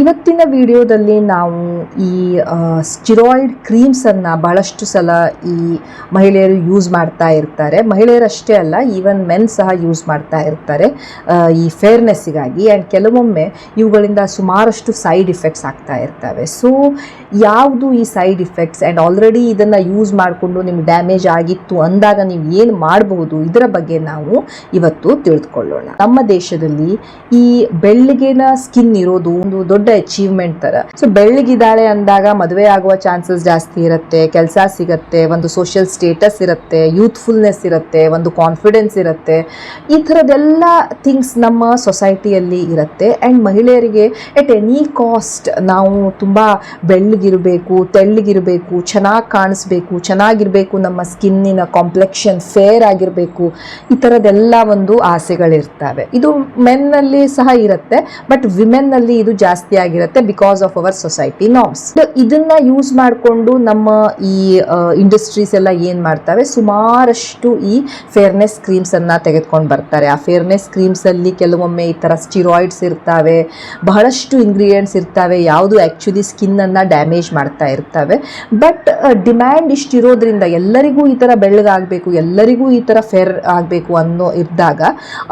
ಇವತ್ತಿನ ವಿಡಿಯೋದಲ್ಲಿ ನಾವು ಈ ಸ್ಟಿರಾಯ್ಡ್ ಕ್ರೀಮ್ಸನ್ನು ಬಹಳಷ್ಟು ಸಲ ಈ ಮಹಿಳೆಯರು ಯೂಸ್ ಮಾಡ್ತಾ ಇರ್ತಾರೆ. ಮಹಿಳೆಯರಷ್ಟೇ ಅಲ್ಲ, ಈವನ್ ಮೆನ್ ಸಹ ಯೂಸ್ ಮಾಡ್ತಾ ಇರ್ತಾರೆ. ಈ ಫೇರ್ನೆಸ್ಸಿಗಾಗಿ ಆ್ಯಂಡ್ ಕೆಲವೊಮ್ಮೆ ಇವುಗಳಿಂದ ಸುಮಾರಷ್ಟು ಸೈಡ್ ಇಫೆಕ್ಟ್ಸ್ ಆಗ್ತಾ ಇರ್ತವೆ. ಸೊ, ಯಾವುದು ಈ ಸೈಡ್ ಇಫೆಕ್ಟ್ಸ್ ಆ್ಯಂಡ್ ಆಲ್ರೆಡಿ ಇದನ್ನು ಯೂಸ್ ಮಾಡಿಕೊಂಡು ನಿಮ್ಗೆ ಡ್ಯಾಮೇಜ್ ಆಗಿತ್ತು ಅಂದಾಗ ನೀವು ಏನು ಮಾಡಬಹುದು, ಇದರ ಬಗ್ಗೆ ನಾವು ಇವತ್ತು ತಿಳಿದುಕೊಳ್ಳೋಣ ನಮ್ಮ ದೇಶದಲ್ಲಿ ಈ ಬೆಳ್ಳಿಗೆನ ಸ್ಕಿನ್ ಇರೋದು ಒಂದು ದೊಡ್ಡ ಅಚೀವ್ಮೆಂಟ್ ತರ. ಸೊ ಬೆಳ್ಳಿಗಿದ್ದಾಳೆ ಅಂದಾಗ ಮದುವೆ ಆಗುವ ಚಾನ್ಸಸ್ ಜಾಸ್ತಿ ಇರುತ್ತೆ, ಕೆಲಸ ಸಿಗತ್ತೆ, ಒಂದು ಸೋಷಿಯಲ್ ಸ್ಟೇಟಸ್ ಇರುತ್ತೆ ಯೂತ್ಫುಲ್ನೆಸ್ ಇರುತ್ತೆ, ಒಂದು ಕಾನ್ಫಿಡೆನ್ಸ್ ಇರುತ್ತೆ. ಈ ಥರದ್ದೆಲ್ಲ ಥಿಂಗ್ಸ್ ನಮ್ಮ ಸೊಸೈಟಿಯಲ್ಲಿ ಇರುತ್ತೆ. ಆ್ಯಂಡ್ ಮಹಿಳೆಯರಿಗೆ ಎಟ್ ಎನಿ ಕಾಸ್ಟ್ ನಾವು ತುಂಬ ಬೆಳ್ಳಗಿರಬೇಕು, ತೆಳ್ಳಗಿರಬೇಕು, ಚೆನ್ನಾಗಿ ಕಾಣಿಸ್ಬೇಕು, ಚೆನ್ನಾಗಿರಬೇಕು ನಮ್ಮ ಸ್ಕಿನ್ನಿನ ಕಾಂಪ್ಲೆಕ್ಷನ್ ಫೇರ್ ಆಗಿರಬೇಕು. ಈ ಥರದ್ದೆಲ್ಲ ಒಂದು ಆಸೆಗಳಿರ್ತವೆ. ಇದು ಮೆನ್ನಲ್ಲಿ ಸಹ ಇರುತ್ತೆ ಬಟ್ ವಿಮೆನ್ನಲ್ಲಿ ಇದು ಜಾಸ್ತಿ ಆಗಿರುತ್ತೆ because of our society norms ಇದನ್ನ ಯೂಸ್ ಮಾಡಿಕೊಂಡು ನಮ್ಮ ಈ ಇಂಡಸ್ಟ್ರೀಸ್ ಎಲ್ಲ ಏನು ಮಾಡ್ತವೆ? ಸುಮಾರಷ್ಟು ಈ ಫೇರ್ನೆಸ್ ಕ್ರೀಮ್ಸ್ ಅನ್ನ ತೆಗೆದುಕೊಂಡು ಬರ್ತಾರೆ. ಆ ಫೇರ್ನೆಸ್ ಕ್ರೀಮ್ಸ್ ಅಲ್ಲಿ ಕೆಲವೊಮ್ಮೆ ಈ ತರ ಸ್ಟಿರಾಯ್ಡ್ಸ್ ಇರ್ತವೆ, ಬಹಳಷ್ಟು ಇಂಗ್ರೀಡಿಯೆಂಟ್ಸ್ ಇರ್ತವೆ, ಯಾವುದು ಆಕ್ಚುಲಿ ಸ್ಕಿನ್ ಅನ್ನ ಡ್ಯಾಮೇಜ್ ಮಾಡ್ತಾ ಇರ್ತವೆ. ಬಟ್ ಡಿಮ್ಯಾಂಡ್ ಇಷ್ಟಿರೋದ್ರಿಂದ ಎಲ್ಲರಿಗೂ ಈ ತರ ಬೆಳ್ಳಗಾಗಬೇಕು ಎಲ್ಲರಿಗೂ ಈ ತರ ಫೇರ್ ಆಗಬೇಕು ಅನ್ನೋ ಇದ್ದಾಗ,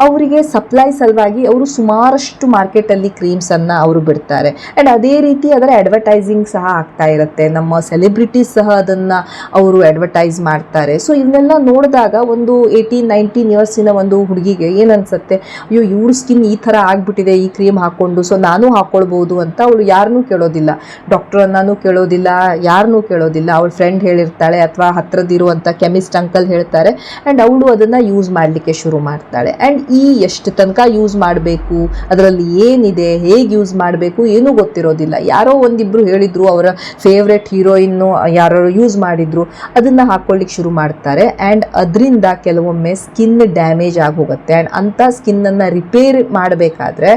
ಅವರಿಗೆ ಸಪ್ಲೈ ಸಲುವಾಗಿ ಅವರು ಸುಮಾರಷ್ಟು ಮಾರ್ಕೆಟಲ್ಲಿ ಕ್ರೀಮ್ಸನ್ನು ಅವರು ಬಿಡ್ತಾರೆ. ಆ್ಯಂಡ್ ಅದೇ ರೀತಿ ಅದರ ಅಡ್ವರ್ಟೈಸಿಂಗ್ ಸಹ ಆಗ್ತಾ ಇರುತ್ತೆ. ನಮ್ಮ ಸೆಲೆಬ್ರಿಟೀಸ್ ಸಹ ಅದನ್ನು ಅವರು ಅಡ್ವರ್ಟೈಸ್ ಮಾಡ್ತಾರೆ. ಸೊ ಇವನ್ನೆಲ್ಲ ನೋಡಿದಾಗ ಒಂದು ಏಯ್ಟೀನ್ ನೈನ್ಟೀನ್ ಇಯರ್ಸಿನ ಒಂದು ಹುಡುಗಿಗೆ ಏನು ಅನ್ಸುತ್ತೆ ಅಯ್ಯೋ, ಇವ್ರ ಸ್ಕಿನ್ ಈ ಥರ ಆಗಿಬಿಟ್ಟಿದೆ, ಈ ಕ್ರೀಮ್ ಹಾಕ್ಕೊಂಡು ಸೊ ನಾನು ಹಾಕ್ಕೊಳ್ಬೋದು ಅಂತ ಅವಳು ಯಾರನ್ನೂ ಕೇಳೋದಿಲ್ಲ. ಡಾಕ್ಟ್ರನ್ನೂ ಕೇಳೋದಿಲ್ಲ ಯಾರನ್ನೂ ಕೇಳೋದಿಲ್ಲ. ಅವಳು ಫ್ರೆಂಡ್ ಹೇಳಿರ್ತಾಳೆ ಅಥವಾ ಹತ್ರದಿರುವಂಥ ಕೆಮಿಸ್ಟ್ ಅಂಕಲ್ ಹೇಳ್ತಾರೆ. ಆ್ಯಂಡ್ ಅವಳು ಅದನ್ನು ಯೂಸ್ ಮಾಡಲಿಕ್ಕೆ ಶುರು ಮಾಡ್ತಾಳೆ. ಆ್ಯಂಡ್ ಈ ಎಷ್ಟು ತನಕ ಯೂಸ್ ಮಾಡಬೇಕು, ಅದರಲ್ಲಿ ಏನಿದೆ, ಹೇಗೆ ಯೂಸ್ ಮಾಡಬೇಕು ಏನೂ ಗೊತ್ತಿರೋದಿಲ್ಲ. ಯಾರೋ ಒಂದಿಬ್ಬರು ಹೇಳಿದ್ರು ಅವರ ಫೇವ್ರೆಟ್ ಹೀರೋಯಿನ್ನು ಯಾರೋ ಯೂಸ್ ಮಾಡಿದ್ರು, ಅದನ್ನು ಹಾಕ್ಕೊಳ್ಳಿಕ್ಕೆ ಶುರು ಮಾಡ್ತಾರೆ. ಆ್ಯಂಡ್ ಅದರಿಂದ ಕೆಲವೊಮ್ಮೆ ಸ್ಕಿನ್ ಡ್ಯಾಮೇಜ್ ಆಗಿ ಆ್ಯಂಡ್ ಅಂಥ ಸ್ಕಿನ್ನನ್ನು ರಿಪೇರ್ ಮಾಡಬೇಕಾದ್ರೆ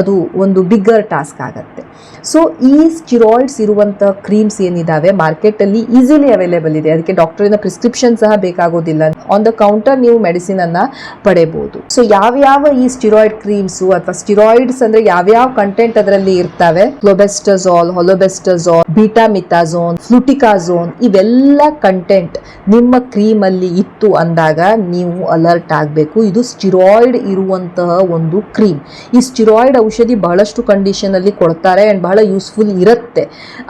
ಅದು ಒಂದು ಬಿಗ್ಗರ್ ಟಾಸ್ಕ್ ಆಗುತ್ತೆ. ಸೊ ಈ ಸ್ಟಿರಾಯ್ಡ್ಸ್ ಇರುವಂಥ ಕ್ರೀಮ್ಸ್ ಏನಿದಾವೆ ಮಾರ್ಕೆಟಲ್ಲಿ ಈಸಿಲಿ ಅವೈಲೇಬಲ್ ಇದೆ. ಅದಕ್ಕೆ ಡಾಕ್ಟರಿನ ಪ್ರಿಸ್ಕ್ರಿಪ್ಷನ್ ಸಹ ಬೇಕಾಗೋದಿಲ್ಲ. ಆನ್ ದ ಕೌಂಟರ್ ನೀವು ಮೆಡಿಸಿನ್ ಅನ್ನ ಪಡೆಯಬಹುದು ಸೊ ಯಾವ್ಯಾವ ಈ ಸ್ಟಿರಾಯ್ಡ್ ಕ್ರೀಮ್ಸು ಅಥವಾ ಸ್ಟಿರಾಯ್ಡ್ಸ್ ಅಂದ್ರೆ ಯಾವ್ಯಾವ ಕಂಟೆಂಟ್ ಅದರಲ್ಲಿ ಇರ್ತವೆ. ಕ್ಲೋಬೆಸ್ಟಜಾಲ್ ಹೊಲೊಬೆಸ್ಟಜಾಲ್ ಬೀಟಾಮಿತಾಝೋನ್ ಫ್ಲುಟಿಕಾಝೋನ್ ಇವೆಲ್ಲ ಕಂಟೆಂಟ್ ನಿಮ್ಮ ಕ್ರೀಮ್ ಅಲ್ಲಿ ಇತ್ತು ಅಂದಾಗ ನೀವು ಅಲರ್ಟ್ ಆಗಬೇಕು. ಇದು ಸ್ಟಿರಾಯ್ಡ್ ಇರುವಂತಹ ಒಂದು ಕ್ರೀಮ್. ಈ ಸ್ಟಿರಾಯ್ಡ್ ಔಷಧಿ ಬಹಳಷ್ಟು ಕಂಡೀಷನ್ ಅಲ್ಲಿ ಕೊಡ್ತಾರೆ ಅಂಡ್ ಬಹಳ ಯೂಸ್ಫುಲ್ ಇರುತ್ತೆ.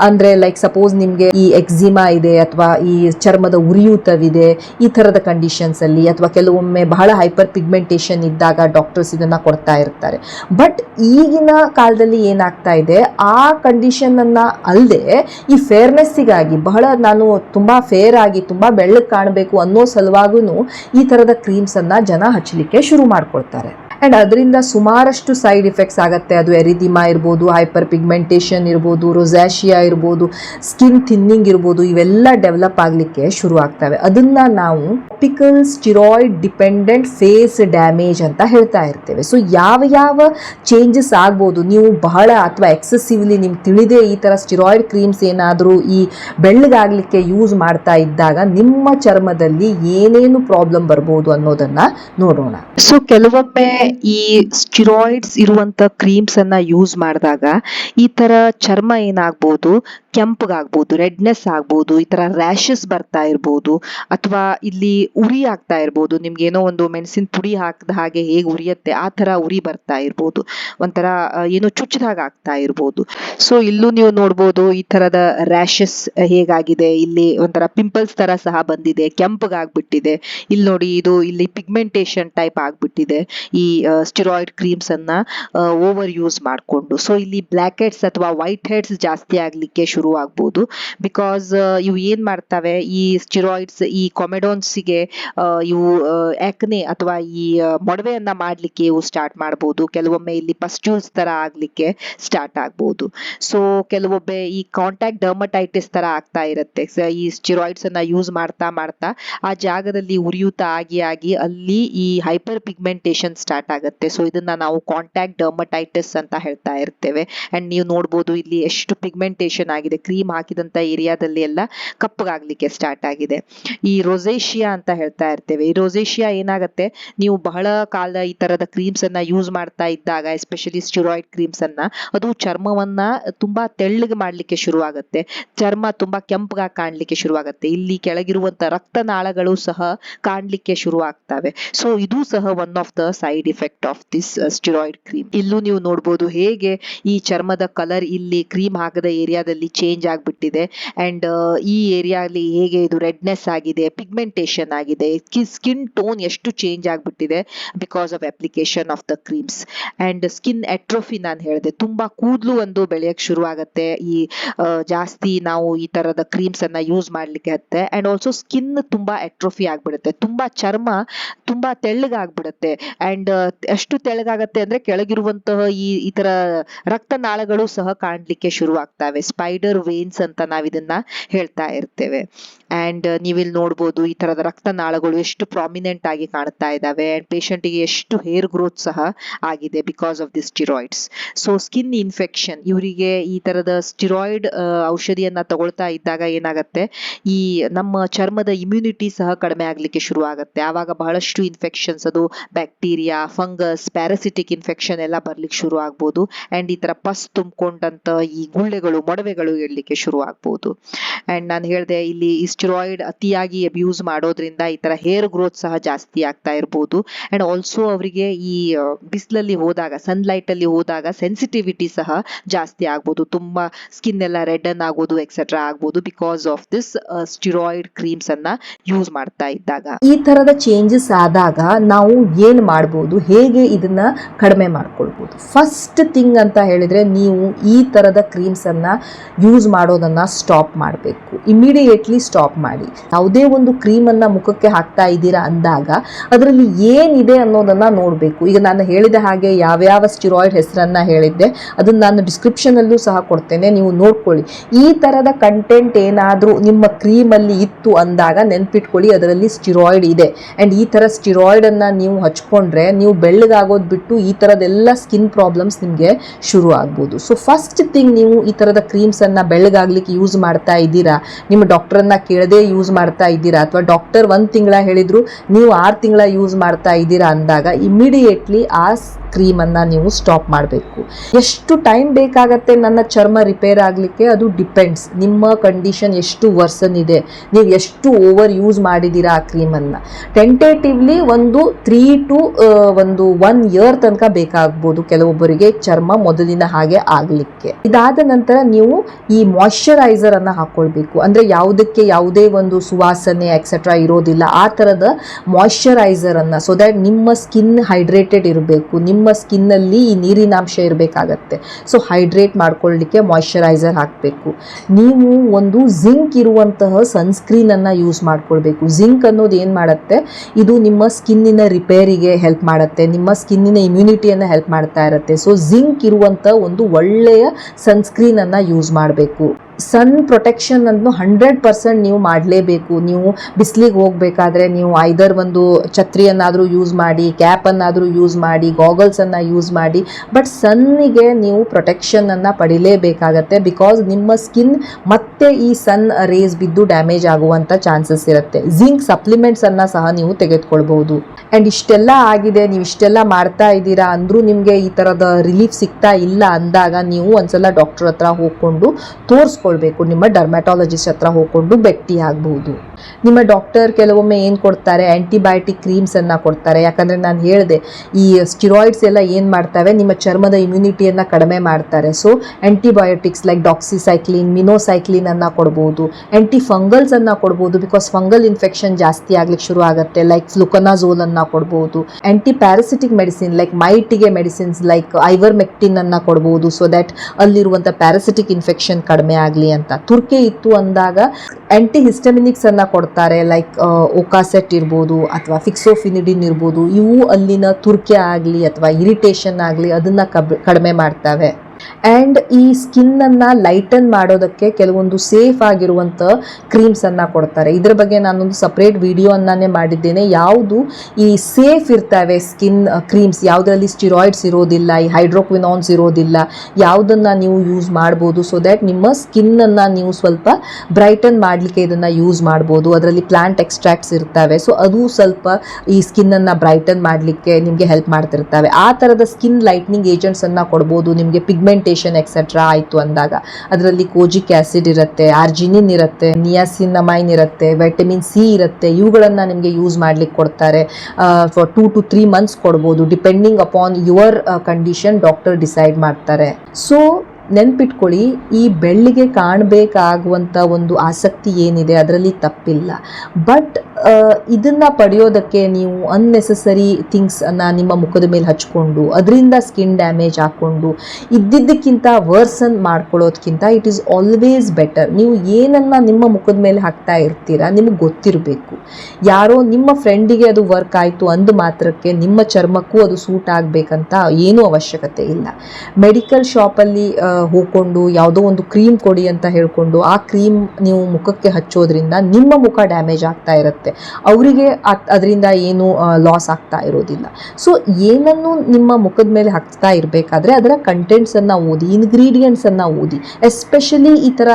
ಅಂದ್ರೆ ಲೈಕ್ ಸಪೋಸ್ ನಿಮಗೆ ಈ ಎಕ್ಸಿಮಾ ಇದೆ ಅಥವಾ ಈ ಚರ್ಮದ ಉರಿಯೂತವಿದೆ ಈ ತರದ ಕಂಡೀಷನ್ಸ್ ಅಲ್ಲಿ ಅಥವಾ ಕೆಲವೊಮ್ಮೆ ಬಹಳ ಹೈಪರ್ ಪಿಗ್ಮೆಂಟೇಷನ್ ಇದ್ದಾಗ ಡಾಕ್ಟರ್ಸ್ ಇದನ್ನ ಕೊಡ್ತಾ ಇರ್ತಾರೆ. ಬಟ್ ಈಗಿನ ಕಾಲದಲ್ಲಿ ಏನಾಗ್ತಾ ಇದೆ. ಆ ಕಂಡೀಷನ್ ಅನ್ನ ಅಲ್ಲದೆ ಈ ಫೇರ್ನೆಸ್ಸಿಗಾಗಿ ಬಹಳ ನಾನು ತುಂಬಾ ಫೇರ್ ಆಗಿ ತುಂಬಾ ಬೆಳ್ಳಗೆ ಕಾಣಬೇಕು ಅನ್ನೋ ಸಲುವಾಗೂ ಈ ಥರದ ಕ್ರೀಮ್ಸ್ ಅನ್ನ ಜನ ಹಚ್ಚಲಿಕ್ಕೆ ಶುರು ಮಾಡ್ಕೊಳ್ತಾರೆ. ಆ್ಯಂಡ್ ಅದರಿಂದ ಸುಮಾರಷ್ಟು ಸೈಡ್ ಇಫೆಕ್ಟ್ಸ್ ಆಗುತ್ತೆ. ಅದು ಎರಿದಿಮಾ ಇರ್ಬೋದು ಹೈಪರ್ ಪಿಗ್ಮೆಂಟೇಷನ್ ಇರ್ಬೋದು ರೊಸ್ಯಾಶಿಯಾ ಇರ್ಬೋದು ಸ್ಕಿನ್ ಥಿನ್ನಿಂಗ್ ಇರ್ಬೋದು, ಇವೆಲ್ಲ ಡೆವಲಪ್ ಆಗಲಿಕ್ಕೆ ಶುರು ಆಗ್ತವೆ ಅದನ್ನ ನಾವು typical steroid dependent face damage ಅಂತ ಹೇಳ್ತಾ ಇರ್ತೇವೆ. ಸೊ ಯಾವ ಯಾವ ಚೇಂಜಸ್ ಆಗ್ಬೋದು, ನೀವು ಬಹಳ ಅಥವಾ ಎಕ್ಸೆಸಿವ್ಲಿ ನಿಮ್ಗೆ ತಿಳಿದೇ ಈ ಥರ ಸ್ಟಿರಾಯ್ಡ್ ಕ್ರೀಮ್ಸ್ ಏನಾದರೂ ಈ ಬೆಳ್ಳಗಾಗಲಿಕ್ಕೆ ಯೂಸ್ ಮಾಡ್ತಾ ಇದ್ದಾಗ ನಿಮ್ಮ ಚರ್ಮದಲ್ಲಿ ಏನೇನು ಪ್ರಾಬ್ಲಮ್ ಬರ್ಬೋದು ಅನ್ನೋದನ್ನ ನೋಡೋಣ. ಸೊ ಕೆಲವೊಮ್ಮೆ ಈ ಸ್ಟಿರಾಯ್ಡ್ಸ್ ಇರುವಂತ ಕ್ರೀಮ್ಸ್ ಅನ್ನ ಯೂಸ್ ಮಾಡಿದಾಗ ಈ ತರ ಚರ್ಮ ಏನಾಗ್ಬೋದು? ಕೆಂಪಗಾಗ್ಬೋದು ರೆಡ್ನೆಸ್ ಆಗ್ಬೋದು, ಈ ತರ ರ್ಯಾಷಸ್ ಬರ್ತಾ ಇರ್ಬೋದು, ಅಥವಾ ಇಲ್ಲಿ ಉರಿ ಆಗ್ತಾ ಇರ್ಬೋದು, ನಿಮ್ಗೆ ಏನೋ ಒಂದು ಮೆಣಸಿನ ಪುಡಿ ಹಾಕಿದ ಹಾಗೆ ಹೇಗೆ ಉರಿಯುತ್ತೆ, ಆ ತರ ಉರಿ ಬರ್ತಾ ಇರ್ಬೋದು, ಒಂಥರ ಏನೋ ಚುಚ್ಚದಾಗ ಆಗ್ತಾ ಇರ್ಬೋದು. ಸೊ ಇಲ್ಲೂ ನೀವು ನೋಡ್ಬೋದು ಈ ತರದ ರ್ಯಾಷಸ್ ಹೇಗಾಗಿದೆ, ಇಲ್ಲಿ ಒಂಥರ ಪಿಂಪಲ್ಸ್ ತರ ಸಹ ಬಂದಿದೆ, ಕೆಂಪಗಾಗ್ಬಿಟ್ಟಿದೆ. ಇಲ್ಲಿ ನೋಡಿ ಇದು ಇಲ್ಲಿ ಪಿಗ್ಮೆಂಟೇಷನ್ ಟೈಪ್ ಆಗಿಬಿಟ್ಟಿದೆ, ಈ ಸ್ಟಿರಾಯ್ಡ್ ಕ್ರೀಮ್ಸ್ ಅನ್ನ ಓವರ್ ಯೂಸ್ ಮಾಡಿಕೊಂಡು. ಸೊ ಇಲ್ಲಿ ಬ್ಲ್ಯಾಕ್ ಹೆಡ್ಸ್ ಅಥವಾ ವೈಟ್ ಹೆಡ್ಸ್ ಜಾಸ್ತಿ ಆಗ್ಲಿಕ್ಕೆ ಶುರು ಶುರು ಆಗ್ಬೋದು ಬಿಕಾಸ್ ಇವು ಏನ್ ಮಾಡ್ತವೆ, ಈ ಸ್ಟಿರಾಯ್ಡ್ಸ್ ಈ ಕೊಮೆಡೋನ್ಸ್ಗೆ ಇವು ಯಾಕನೆ ಅಥವಾ ಈ ಮೊಡವೆಯನ್ನ ಮಾಡ್ಲಿಕ್ಕೆ ಇವು ಸ್ಟಾರ್ಟ್ ಮಾಡ್ಬೋದು. ಕೆಲವೊಮ್ಮೆ ಇಲ್ಲಿ ಪಸ್ಟ್ಯೂಲ್ಸ್ ತರ ಆಗ್ಲಿಕ್ಕೆ ಸ್ಟಾರ್ಟ್ ಆಗ್ಬೋದು. ಸೊ ಕೆಲವೊಮ್ಮೆ ಈ ಕಾಂಟ್ಯಾಕ್ಟ್ ಡರ್ಮಟೈಟಿಸ್ ತರ ಆಗ್ತಾ ಇರುತ್ತೆ. ಈ ಸ್ಟಿರಾಯ್ಡ್ಸ್ ಅನ್ನ ಯೂಸ್ ಮಾಡ್ತಾ ಮಾಡ್ತಾ, ಆ ಜಾಗದಲ್ಲಿ ಉರಿಯೂತ ಆಗಿ ಆಗಿ ಅಲ್ಲಿ ಈ ಹೈಪರ್ ಪಿಗ್ಮೆಂಟೇಶನ್ ಸ್ಟಾರ್ಟ್ ಆಗುತ್ತೆ. ಸೊ ಇದನ್ನ ನಾವು ಕಾಂಟ್ಯಾಕ್ಟ್ ಡರ್ಮಟೈಟಿಸ್ ಅಂತ ಹೇಳ್ತಾ ಇರ್ತೇವೆ. ಅಂಡ್ ನೀವು ನೋಡ್ಬೋದು ಇಲ್ಲಿ ಎಷ್ಟು ಪಿಗ್ಮೆಂಟೇಶನ್ ಆಗಿದೆ. ಕ್ರೀಮ್ ಹಾಕಿದಂತ ಏರಿಯಾದಲ್ಲಿ ಎಲ್ಲ ಕಪ್ಪಗಾಗ್ಲಿಕ್ಕೆ ಸ್ಟಾರ್ಟ್ ಆಗಿದೆ. ಈ ರೊಸೇಷಿಯಾ ಅಂತ ಹೇಳ್ತಾ ಇರ್ತೇವೆ. ಈ ರೊಸೇಷಿಯಾ ಏನಾಗುತ್ತೆ? ನೀವು ಬಹಳ ಕಾಲ ಈ ತರದ ಕ್ರೀಮ್ಸ್ ಅನ್ನ ಯೂಸ್ ಮಾಡ್ತಾ ಇದ್ದಾಗ ಎಸ್ಪೆಷಲಿ ಸ್ಟಿರಾಯ್ಡ್ ಕ್ರೀಮ್ಸ್ ಅನ್ನ, ಅದು ಚರ್ಮವನ್ನ ತುಂಬಾ ತೆಳ್ಳಗೆ ಮಾಡ್ಲಿಕ್ಕೆ ಶುರು ಆಗುತ್ತೆ ಚರ್ಮ ತುಂಬಾ ಕೆಂಪಗಾಗಿ ಕಾಣ್ಲಿಕ್ಕೆ ಶುರು ಆಗುತ್ತೆ ಇಲ್ಲಿ ಕೆಳಗಿರುವಂತ ರಕ್ತನಾಳಗಳು ಸಹ ಕಾಣ್ಲಿಕ್ಕೆ ಶುರು ಆಗ್ತವೆ ಸೊ ಇದು ಸಹ one of the side effect of this steroid cream ಇಲ್ಲೂ ನೀವು ನೋಡ್ಬೋದು ಹೇಗೆ ಈ ಚರ್ಮದ ಕಲರ್ ಇಲ್ಲಿ ಕ್ರೀಮ್ ಹಾಕದ ಏರಿಯಾದಲ್ಲಿ ಚೇಂಜ್ ಆಗಿಬಿಟ್ಟಿದೆ. ಅಂಡ್ ಈ ಏರಿಯಾಲಿ ಹೇಗೆ ಇದು ರೆಡ್ನೆಸ್ ಆಗಿದೆ ಪಿಗ್ಮೆಂಟೇಷನ್ ಆಗಿದೆ ಸ್ಕಿನ್ ಟೋನ್ ಎಷ್ಟು ಚೇಂಜ್ ಆಗಿಬಿಟ್ಟಿದೆ because of application of the creams and skin atrophy ನಾನು ಹೇಳಿದೆ, ತುಂಬಾ ಕೂದಲು ಒಂದು ಬೆಳೆಯಕ್ ಶುರು ಈ ಜಾಸ್ತಿ ನಾವು ಈ ತರದ ಕ್ರೀಮ್ಸ್ ಅನ್ನ ಯೂಸ್ ಮಾಡ್ಲಿಕ್ಕೆ ಹತ್ತೆ ಅಂಡ್ ಆಲ್ಸೋ ಸ್ಕಿನ್ ತುಂಬಾ ಎಟ್ರೋಫಿ ಆಗಿಬಿಡುತ್ತೆ. ತುಂಬಾ ಚರ್ಮ ತುಂಬಾ ತೆಳ್ಳಗಾಗ್ಬಿಡುತ್ತೆ. ಅಂಡ್ ಎಷ್ಟು ತೆಳ್ಳಗಾಗತ್ತೆ ಅಂದ್ರೆ ಕೆಳಗಿರುವಂತಹ ಈ ಈ ತರ ರಕ್ತನಾಳಗಳು ಸಹ ಕಾಣಲಿಕ್ಕೆ ಶುರು ಆಗ್ತವೆ ಸ್ಪೈಡರ್ ವೇನ್ಸ್ ಅಂತ ನಾವು ಇದನ್ನ ಹೇಳ್ತಾ ಇರ್ತೇವೆ. ಅಂಡ್ ನೀವಿಲ್ಲಿ ನೋಡ್ಬೋದು ಈ ತರದ ರಕ್ತನಾಳಗಳು ಎಷ್ಟು ಪ್ರಾಮಿನೆಂಟ್ ಆಗಿ ಕಾಣ್ತಾ ಇದ್ದಾವೆ ಅಂಡ್ patient ಗೆ ಎಷ್ಟು ಹೇರ್ ಗ್ರೋತ್ ಸಹ ಆಗಿದೆ because of the steroids so skin infection ಇವರಿಗೆ ಈ ತರದ ಸ್ಟಿರಾಯ್ಡ್ ಔಷಧಿಯನ್ನ ತಗೊಳ್ತಾ ಇದ್ದಾಗ ಏನಾಗತ್ತೆ? ಈ ನಮ್ಮ ಚರ್ಮದ ಇಮ್ಯುನಿಟಿ ಸಹ ಕಡಿಮೆ ಆಗ್ಲಿಕ್ಕೆ ಶುರು ಆಗುತ್ತೆ ಆವಾಗ ಬಹಳಷ್ಟು ಇನ್ಫೆಕ್ಷನ್ಸ್ ಅದು ಬ್ಯಾಕ್ಟೀರಿಯಾ ಫಂಗಸ್ ಪ್ಯಾರಾಸಿಟಿಕ್ ಇನ್ಫೆಕ್ಷನ್ ಎಲ್ಲ ಬರ್ಲಿಕ್ಕೆ ಶುರು ಆಗ್ಬೋದು ಅಂಡ್ ಈ ತರ ಪಸ್ ತುಂಬಿಕೊಂಡಂತ ಈ ಗುಳ್ಳೆಗಳು, ಮೊಡವೆಗಳು ಇಡ್ಲಿಕ್ಕೆ ಶುರು ಆಗ್ಬೋದು. ಅಂಡ್ ನಾನು ಹೇಳಿದೆ ಇಲ್ಲಿ ಸ್ಟಿರಾಯ್ಡ್ ಅತಿಯಾಗಿ ಅಬ್ಯೂಸ್ ಮಾಡೋದ್ರಿಂದ ಈ ತರ ಹೇರ್ ಗ್ರೋತ್ ಸಹ ಜಾಸ್ತಿ ಆಗ್ತಾ ಇರ್ಬೋದು. ಅಂಡ್ ಆಲ್ಸೋ ಅವರಿಗೆ ಈ ಬಿಸಿಲಲ್ಲಿ ಹೋದಾಗ ಸನ್ಲೈಟಲ್ಲಿ ಹೋದಾಗ ಸೆನ್ಸಿಟಿವಿಟಿ ಸಹ ಜಾಸ್ತಿ ಆಗ್ಬೋದು. ತುಂಬಾ ಸ್ಕಿನ್ ಎಲ್ಲ ರೆಡ್ ಅನ್ ಆಗೋದು ಎಕ್ಸೆಟ್ರಾ ಆಗ್ಬೋದು because of this steroid creams ಅನ್ನ ಯೂಸ್ ಮಾಡ್ತಾ ಇದ್ದಾಗ. ಈ ತರದ ಚೇಂಜಸ್ ಆದಾಗ ನಾವು ಏನು ಮಾಡ್ಬೋದು, ಹೇಗೆ ಇದನ್ನ ಕಡಿಮೆ ಮಾಡ್ಕೊಳ್ಬಹುದು ಫಸ್ಟ್ ಥಿಂಗ್ ಅಂತ ಹೇಳಿದ್ರೆ ನೀವು ಈ ತರದ ಕ್ರೀಮ್ಸ್ ಕ್ರೀಮ್ಸನ್ನು ಯೂಸ್ ಮಾಡೋದನ್ನು ಸ್ಟಾಪ್ ಮಾಡಬೇಕು. ಇಮಿಡಿಯೇಟ್ಲಿ ಸ್ಟಾಪ್ ಮಾಡಿ. ಯಾವುದೇ ಒಂದು ಕ್ರೀಮನ್ನು ಮುಖಕ್ಕೆ ಹಾಕ್ತಾ ಇದ್ದೀರಾ ಅಂದಾಗ ಅದರಲ್ಲಿ ಏನಿದೆ ಅನ್ನೋದನ್ನು ನೋಡಬೇಕು. ಈಗ ನಾನು ಹೇಳಿದ ಹಾಗೆ ಯಾವ್ಯಾವ ಸ್ಟಿರಾಯ್ಡ್ ಹೆಸರನ್ನ ಹೇಳಿದ್ದೆ, ಅದನ್ನು ನಾನು ಡಿಸ್ಕ್ರಿಪ್ಷನಲ್ಲೂ ಸಹ ಕೊಡ್ತೇನೆ, ನೀವು ನೋಡ್ಕೊಳ್ಳಿ. ಈ ಥರದ ಕಂಟೆಂಟ್ ಏನಾದರೂ ನಿಮ್ಮ ಕ್ರೀಮಲ್ಲಿ ಇತ್ತು ಅಂದಾಗ ನೆನ್ಪಿಟ್ಕೊಳ್ಳಿ, ಅದರಲ್ಲಿ ಸ್ಟಿರಾಯ್ಡ್ ಇದೆ. ಆ್ಯಂಡ್ ಈ ಥರ ಸ್ಟಿರಾಯ್ಡನ್ನು ನೀವು ಹಚ್ಕೊಂಡ್ರೆ, ನೀವು ಬೆಳ್ಳಗಾಗೋದು ಬಿಟ್ಟು ಈ ಥರದೆಲ್ಲ ಸ್ಕಿನ್ ಪ್ರಾಬ್ಲಮ್ಸ್ ನಿಮಗೆ ಶುರು ಆಗ್ಬೋದು ಸೊ ಫಸ್ಟ್ ಥಿಂಗ್ ನೀವು ಈ ಥರದ ಕ್ರೀಮ್ಸನ್ನು ಬೆಳ್ಳಗಾಗ್ಲಿಕ್ಕೆ ಯೂಸ್ ಮಾಡ್ತಾ ಇದ್ದೀರಾ? ನಿಮ್ಮ ಡಾಕ್ಟ್ರನ್ನ ಕೇಳದೆ ಯೂಸ್ ಮಾಡ್ತಾ ಇದ್ದೀರಾ? ಅಥವಾ ಡಾಕ್ಟರ್ ಒಂದು ತಿಂಗಳ ಹೇಳಿದ್ರು, ನೀವು ಆರು ತಿಂಗಳ ಯೂಸ್ ಮಾಡ್ತಾ ಇದ್ದೀರಾ ಅಂದಾಗ ಇಮಿಡಿಯೇಟ್ಲಿ ಆ ಕ್ರೀಮನ್ನು ನೀವು ಸ್ಟಾಪ್ ಮಾಡಬೇಕು. ಎಷ್ಟು ಟೈಮ್ ಬೇಕಾಗತ್ತೆ ನನ್ನ ಚರ್ಮ ರಿಪೇರ್ ಆಗಲಿಕ್ಕೆ? ಅದು ಡಿಪೆಂಡ್ಸ್. ನಿಮ್ಮ ಕಂಡೀಷನ್ ಎಷ್ಟು ವರ್ಸನ್ ಇದೆ? ನೀವು ಎಷ್ಟು ಓವರ್ ಯೂಸ್ ಮಾಡಿದ್ದೀರಾ ಆ ಕ್ರೀಮನ್ನು? ಟೆಂಟೇಟಿವ್ಲಿ ಒಂದು ತ್ರೀ ಟು ಒಂದು ಒನ್ ಇಯರ್ ತನಕ ಬೇಕಾಗ್ಬೋದು ಕೆಲವೊಬ್ಬರಿಗೆ ಚರ್ಮ ಮೊದಲಿನ ಹಾಗೆ ಆಗಲಿಕ್ಕೆ. ಇದಾದ ನಂತರ ನೀವು ಈ ಮಾಯಶ್ಚರೈಸರ್ ಅನ್ನ ಹಾಕೊಳ್ಬೇಕು. ಅಂದ್ರೆ ಯಾವುದಕ್ಕೆ ಯಾವುದೇ ಒಂದು ಸುವಾಸನೆ ಎಕ್ಸೆಟ್ರಾ ಇರೋದಿಲ್ಲ. ಆ ಥರದ ಮಾಯಶ್ಚರೈಸರ್ ಅನ್ನ ಸೊ ದ್ಯಾಟ್ ನಿಮ್ಮ ಸ್ಕಿನ್ ಹೈಡ್ರೇಟೆಡ್ ಇರಬೇಕು. ನಿಮ್ಮ ಸ್ಕಿನ್ ಅಲ್ಲಿ ಈ ನೀರಿನ ಅಂಶ ಇರಬೇಕಾಗತ್ತೆ. ಸೊ ಹೈಡ್ರೇಟ್ ಮಾಡ್ಕೊಳ್ಳಿಕ್ಕೆ ಮಾಯ್ಶ್ಚರೈಸರ್ ಹಾಕಬೇಕು. ನೀವು ಒಂದು ಜಿಂಕ್ ಇರುವಂತಹ ಸನ್ಸ್ಕ್ರೀನನ್ನು ಯೂಸ್ ಮಾಡ್ಕೊಳ್ಬೇಕು. ಝಿಂಕ್ ಅನ್ನೋದು ಏನು ಮಾಡುತ್ತೆ? ಇದು ನಿಮ್ಮ ಸ್ಕಿನ್ನಿನ ರಿಪೇರಿಗೆ ಹೆಲ್ಪ್ ಮಾಡುತ್ತೆ. ನಿಮ್ಮ ಸ್ಕಿನ್ನಿನ ಇಮ್ಯುನಿಟಿಯನ್ನು ಹೆಲ್ಪ್ ಮಾಡ್ತಾ ಇರುತ್ತೆ. ಸೊ ಜಿಂಕ್ ಇರುವಂಥ ಒಂದು ಒಳ್ಳೆಯ ಸನ್ಸ್ಕ್ರೀನನ್ನು ಯೂಸ್ ಮಾಡಬೇಕು. ಸನ್ ಪ್ರೊಟೆಕ್ಷನ್ ಅನ್ನು ಹಂಡ್ರೆಡ್ ಪರ್ಸೆಂಟ್ ನೀವು ಮಾಡಲೇಬೇಕು. ನೀವು ಬಿಸಿಲಿಗೆ ಹೋಗಬೇಕಾದ್ರೆ ನೀವು ಐದರ್ ಒಂದು ಛತ್ರಿಯನ್ನಾದರೂ ಯೂಸ್ ಮಾಡಿ, ಕ್ಯಾಪನ್ನಾದರೂ ಯೂಸ್ ಮಾಡಿ ಗಾಗಲ್ಸನ್ನು ಯೂಸ್ ಮಾಡಿ ಬಟ್ ಸನ್ನಿಗೆ ನೀವು ಪ್ರೊಟೆಕ್ಷನನ್ನು ಪಡಿಲೇಬೇಕಾಗತ್ತೆ ಬಿಕಾಸ್ ನಿಮ್ಮ ಸ್ಕಿನ್ ಮತ್ತೆ ಈ ಸನ್ ರೇಸ್ ಬಿದ್ದು ಡ್ಯಾಮೇಜ್ ಆಗುವಂಥ ಚಾನ್ಸಸ್ ಇರುತ್ತೆ. ಜಿಂಕ್ ಸಪ್ಲಿಮೆಂಟ್ಸನ್ನು ಸಹ ನೀವು ತೆಗೆದುಕೊಳ್ಬಹುದು. ಆ್ಯಂಡ್ ಇಷ್ಟೆಲ್ಲ ಆಗಿದೆ, ನೀವು ಇಷ್ಟೆಲ್ಲ ಮಾಡ್ತಾ ಇದ್ದೀರಾ ಅಂದರೂ ನಿಮಗೆ ಈ ಥರದ ರಿಲೀಫ್ ಸಿಗ್ತಾ ಇಲ್ಲ ಅಂದಾಗ ನೀವು ಒಂದ್ಸಲ ಡಾಕ್ಟರ್ ಹತ್ರ ಹೋಗ್ಕೊಂಡು ತೋರಿಸ್ಕೊಳ್ಬೇಕು. ನಿಮ್ಮ ಡರ್ಮ್ಯಾಟಾಲಜಿಸ್ಟ್ ಹತ್ರ ಹೋಗ್ಕೊಂಡು ಭೇಟಿ ಆಗಬಹುದು. ನಿಮ್ಮ ಡಾಕ್ಟರ್ ಕೆಲವೊಮ್ಮೆ ಏನು ಕೊಡ್ತಾರೆ? ಆ್ಯಂಟಿಬಯೋಟಿಕ್ ಕ್ರೀಮ್ಸನ್ನು ಕೊಡ್ತಾರೆ. ಯಾಕಂದರೆ ನಾನು ಹೇಳಿದೆ, ಈ ಸ್ಟಿರಾಯ್ಡ್ಸ್ ಎಲ್ಲ ಏನು ಮಾಡ್ತವೆ? ನಿಮ್ಮ ಚರ್ಮದ ಇಮ್ಯುನಿಟಿಯನ್ನು ಕಡಿಮೆ ಮಾಡ್ತಾರೆ. So antibiotics like doxycycline minocycline ಅನ್ನ ಕೊಡ್ಬೋದು. ಆ್ಯಂಟಿ ಫಂಗಲ್ಸ್ ಅನ್ನ ಕೊಡ್ಬೋದು ಬಿಕಾಸ್ ಫಂಗಲ್ ಇನ್ಫೆಕ್ಷನ್ ಜಾಸ್ತಿ ಆಗ್ಲಿಕ್ಕೆ ಶುರು ಆಗುತ್ತೆ. ಲೈಕ್ ಫ್ಲುಕನಾಝೋಲನ್ನು ಕೊಡ್ಬೋದು. ಆ್ಯಂಟಿ ಪ್ಯಾರಾಸಿಟಿಕ್ ಮೆಡಿಸಿನ್ ಲೈಕ್ ಮೈಟಿಗೆ ಮೆಡಿಸಿನ್ಸ್ ಲೈಕ್ ಐವರ್ಮೆಕ್ಟಿನ್ ಅನ್ನ ಕೊಡ್ಬೋದು. ಸೊ ದ್ಯಾಟ್ ಅಲ್ಲಿರುವಂಥ ಪ್ಯಾರಸಿಟಿಕ್ ಇನ್ಫೆಕ್ಷನ್ ಕಡಿಮೆ ಆಗಲಿ ಅಂತ. ತುರ್ಕೆ ಇತ್ತು ಅಂದಾಗ ಆ್ಯಂಟಿ ಹಿಸ್ಟಮಿನಿಕ್ಸ್ ಅನ್ನ ಕೊಡ್ತಾರೆ. ಲೈಕ್ ಓಕಾಸೆಟ್ ಇರ್ಬೋದು ಅಥವಾ ಫಿಕ್ಸೋಫಿನಿಡಿನ್ ಇರ್ಬೋದು. ಇವು ಅಲ್ಲಿನ ತುರ್ಕೆ ಆಗಲಿ ಅಥವಾ ಇರಿಟೇಷನ್ ಆಗಲಿ ಅದನ್ನು ಕಬ್ ಕಡಿಮೆ ಮಾಡ್ತವೆ. ಆ್ಯಂಡ್ ಈ ಸ್ಕಿನ್ನನ್ನು ಲೈಟನ್ ಮಾಡೋದಕ್ಕೆ ಕೆಲವೊಂದು ಸೇಫ್ ಆಗಿರುವಂಥ ಕ್ರೀಮ್ಸನ್ನು ಕೊಡ್ತಾರೆ. ಇದ್ರ ಬಗ್ಗೆ ನಾನೊಂದು ಸಪ್ರೇಟ್ ವಿಡಿಯೋನ್ನೇ ಮಾಡಿದ್ದೇನೆ. ಯಾವುದು ಈ ಸೇಫ್ ಇರ್ತವೆ ಸ್ಕಿನ್ ಕ್ರೀಮ್ಸ್ ಯಾವುದರಲ್ಲಿ ಸ್ಟಿರಾಯ್ಡ್ಸ್ ಇರೋದಿಲ್ಲ, ಈ ಹೈಡ್ರೋಕ್ವಿನಾನ್ಸ್ ಇರೋದಿಲ್ಲ, ಯಾವುದನ್ನು ನೀವು ಯೂಸ್ ಮಾಡ್ಬೋದು ಸೊ ದ್ಯಾಟ್ ನಿಮ್ಮ ಸ್ಕಿನ್ನನ್ನು ನೀವು ಸ್ವಲ್ಪ ಬ್ರೈಟನ್ ಮಾಡಲಿಕ್ಕೆ ಇದನ್ನು ಯೂಸ್ ಮಾಡ್ಬೋದು. ಅದರಲ್ಲಿ ಪ್ಲಾಂಟ್ ಎಕ್ಸ್ಟ್ರಾಕ್ಟ್ಸ್ ಇರ್ತವೆ. ಸೊ ಅದು ಸ್ವಲ್ಪ ಈ ಸ್ಕಿನ್ನನ್ನು ಬ್ರೈಟನ್ ಮಾಡಲಿಕ್ಕೆ ನಿಮಗೆ ಹೆಲ್ಪ್ ಮಾಡ್ತಿರ್ತವೆ. ಆ ಥರದ ಸ್ಕಿನ್ ಲೈಟ್ನಿಂಗ್ ಏಜೆಂಟ್ಸನ್ನು ಕೊಡ್ಬೋದು. ನಿಮಗೆ ಪಿಗ್ಮೆಂಟೇಷನ್ ಎಕ್ಸೆಟ್ರಾ ಆಯಿತು ಅಂದಾಗ. ಅದರಲ್ಲಿ ಕೋಜಿಕ್ ಆ್ಯಸಿಡ್ ಇರುತ್ತೆ ಆರ್ಜಿನಿನ್ ಇರುತ್ತೆ ನಿಯಾಸಿನಮೈನ್ ಇರುತ್ತೆ ವಿಟಮಿನ್ ಸಿ ಇರುತ್ತೆ, ಇವುಗಳನ್ನು ನಿಮಗೆ ಯೂಸ್ ಮಾಡ್ಲಿಕ್ಕೆ ಕೊಡ್ತಾರೆ. For two to three months ಕೊಡ್ಬೋದು depending upon your condition doctor decide ಮಾಡ್ತಾರೆ. ಸೊ ನೆನ್ಪಿಟ್ಕೊಳ್ಳಿ, ಈ ಬೆಳ್ಳಿಗೆ ಕಾಣಬೇಕಾಗುವಂಥ ಒಂದು ಆಸಕ್ತಿ ಏನಿದೆ, ಅದರಲ್ಲಿ ತಪ್ಪಿಲ್ಲ. ಬಟ್ ಇದನ್ನು ಪಡೆಯೋದಕ್ಕೆ ನೀವು ಅನ್ನೆಸೆಸರಿ ಥಿಂಗ್ಸನ್ನು ನಿಮ್ಮ ಮುಖದ ಮೇಲೆ ಹಚ್ಕೊಂಡು, ಅದರಿಂದ ಸ್ಕಿನ್ ಡ್ಯಾಮೇಜ್ ಹಾಕ್ಕೊಂಡು ಇದ್ದಿದ್ದಕ್ಕಿಂತ ವರ್ಸನ್ ಮಾಡ್ಕೊಳ್ಳೋದಕ್ಕಿಂತ ಇಟ್ ಈಸ್ ಆಲ್ವೇಸ್ ಬೆಟರ್ ನೀವು ಏನನ್ನು ನಿಮ್ಮ ಮುಖದ ಮೇಲೆ ಹಾಕ್ತಾ ಇರ್ತೀರಾ ನಿಮಗೆ ಗೊತ್ತಿರಬೇಕು. ಯಾರೋ ನಿಮ್ಮ ಫ್ರೆಂಡಿಗೆ ಅದು ವರ್ಕ್ ಆಯಿತು ಅಂದ ಮಾತ್ರಕ್ಕೆ ನಿಮ್ಮ ಚರ್ಮಕ್ಕೂ ಅದು ಸೂಟ್ ಆಗಬೇಕಂತ ಏನೂ ಅವಶ್ಯಕತೆ ಇಲ್ಲ. ಮೆಡಿಕಲ್ ಶಾಪಲ್ಲಿ ಹೋಗ್ಕೊಂಡು ಯಾವುದೋ ಒಂದು ಕ್ರೀಮ್ ಕೊಡಿ ಅಂತ ಹೇಳ್ಕೊಂಡು ಆ ಕ್ರೀಮ್ ನೀವು ಮುಖಕ್ಕೆ ಹಚ್ಚೋದ್ರಿಂದ ನಿಮ್ಮ ಮುಖ ಡ್ಯಾಮೇಜ್ ಆಗ್ತಾ ಇರುತ್ತೆ. ಅವರಿಗೆ ಅದರಿಂದ ಏನು ಲಾಸ್ ಆಗ್ತಾ ಇರೋದಿಲ್ಲ. ಸೊ ಏನನ್ನು ನಿಮ್ಮ ಮುಖದ ಮೇಲೆ ಹಾಕ್ತಾ ಇರಬೇಕಾದ್ರೆ ಅದರ ಕಂಟೆಂಟ್ಸನ್ನು ಓದಿ ಇನ್ಗ್ರೀಡಿಯೆಂಟ್ಸನ್ನು ಓದಿ. ಎಸ್ಪೆಷಲಿ ಈ ಥರ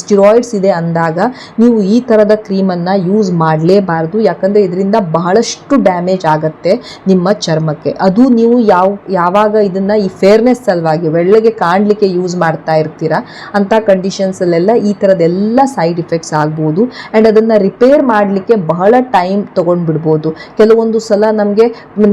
ಸ್ಟಿರಾಯ್ಡ್ಸ್ ಇದೆ ಅಂದಾಗ ನೀವು ಈ ಥರದ ಕ್ರೀಮನ್ನು ಯೂಸ್ ಮಾಡಲೇಬಾರ್ದು. ಯಾಕಂದರೆ ಇದರಿಂದ ಬಹಳಷ್ಟು ಡ್ಯಾಮೇಜ್ ಆಗುತ್ತೆ ನಿಮ್ಮ ಚರ್ಮಕ್ಕೆ. ಅದು ನೀವು ಯಾವ, ಯಾವಾಗ ಇದನ್ನು ಈ ಫೇರ್ನೆಸ್ ಸಲುವಾಗಿ ಬೆಳ್ಳಗೆ ಕಾಣಲಿಕ್ಕೆ ಯೂಸ್ ಮಾಡ್ತಾ ಇರ್ತೀರಾ ಅಂಥ ಕಂಡೀಷನ್ಸಲ್ಲೆಲ್ಲ ಈ ಥರದ್ದೆಲ್ಲ ಸೈಡ್ ಇಫೆಕ್ಟ್ಸ್ ಆಗ್ಬೋದು. ಆ್ಯಂಡ್ ಅದನ್ನು ರಿಪೇರ್ ಮಾಡಲಿಕ್ಕೆ ಬಹಳ ಟೈಮ್ ತೊಗೊಂಡ್ಬಿಡ್ಬೋದು. ಕೆಲವೊಂದು ಸಲ ನಮಗೆ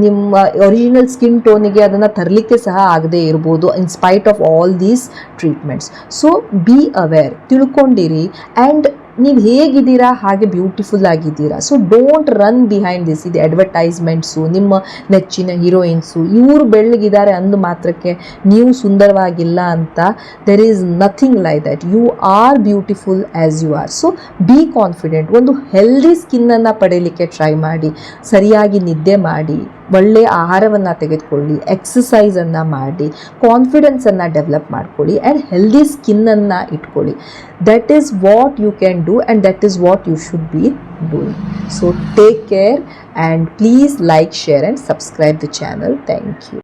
ನಿಮ್ಮ ಒರಿಜಿನಲ್ ಸ್ಕಿನ್ ಟೋನಿಗೆ ಅದನ್ನು ತರಲಿಕ್ಕೆ ಸಹ ಆಗದೇ ಇರ್ಬೋದು in spite of all these treatments so be aware ತಿಳ್ಕೊಂಡಿರಿ. And ನೀವು ಹೇಗಿದ್ದೀರಾ? ಹಾಗೆ ಬ್ಯೂಟಿಫುಲ್ ಆಗಿದ್ದೀರಾ? So don't run behind this ಇದು ಅಡ್ವರ್ಟೈಸ್ಮೆಂಟ್ಸು ನಿಮ್ಮ ನೆಚ್ಚಿನ ಹೀರೋಯಿನ್ಸು ಇವರು ಬೆಳ್ಳಗಿದ್ದಾರೆ ಅಂದು ಮಾತ್ರಕ್ಕೆ ನೀವು ಸುಂದರವಾಗಿಲ್ಲ ಅಂತ there is nothing like that you are beautiful as you are so be confident ಒಂದು ಹೆಲ್ದಿ ಸ್ಕಿನ್ನನ್ನು ಪಡೆಯಲಿಕ್ಕೆ ಟ್ರೈ ಮಾಡಿ. ಸರಿಯಾಗಿ ನಿದ್ದೆ ಮಾಡಿ. ಒಳ್ಳೆಯ ಆಹಾರವನ್ನು ತೆಗೆದುಕೊಳ್ಳಿ ಎಕ್ಸಸೈಸನ್ನು ಮಾಡಿ ಕಾನ್ಫಿಡೆನ್ಸನ್ನು ಡೆವಲಪ್ ಮಾಡ್ಕೊಳ್ಳಿ ಆ್ಯಂಡ್ ಹೆಲ್ದಿ ಸ್ಕಿನ್ನನ್ನು ಇಟ್ಕೊಳ್ಳಿ. That is what you can do and that is what you should be doing so take care and please like share and subscribe the channel thank you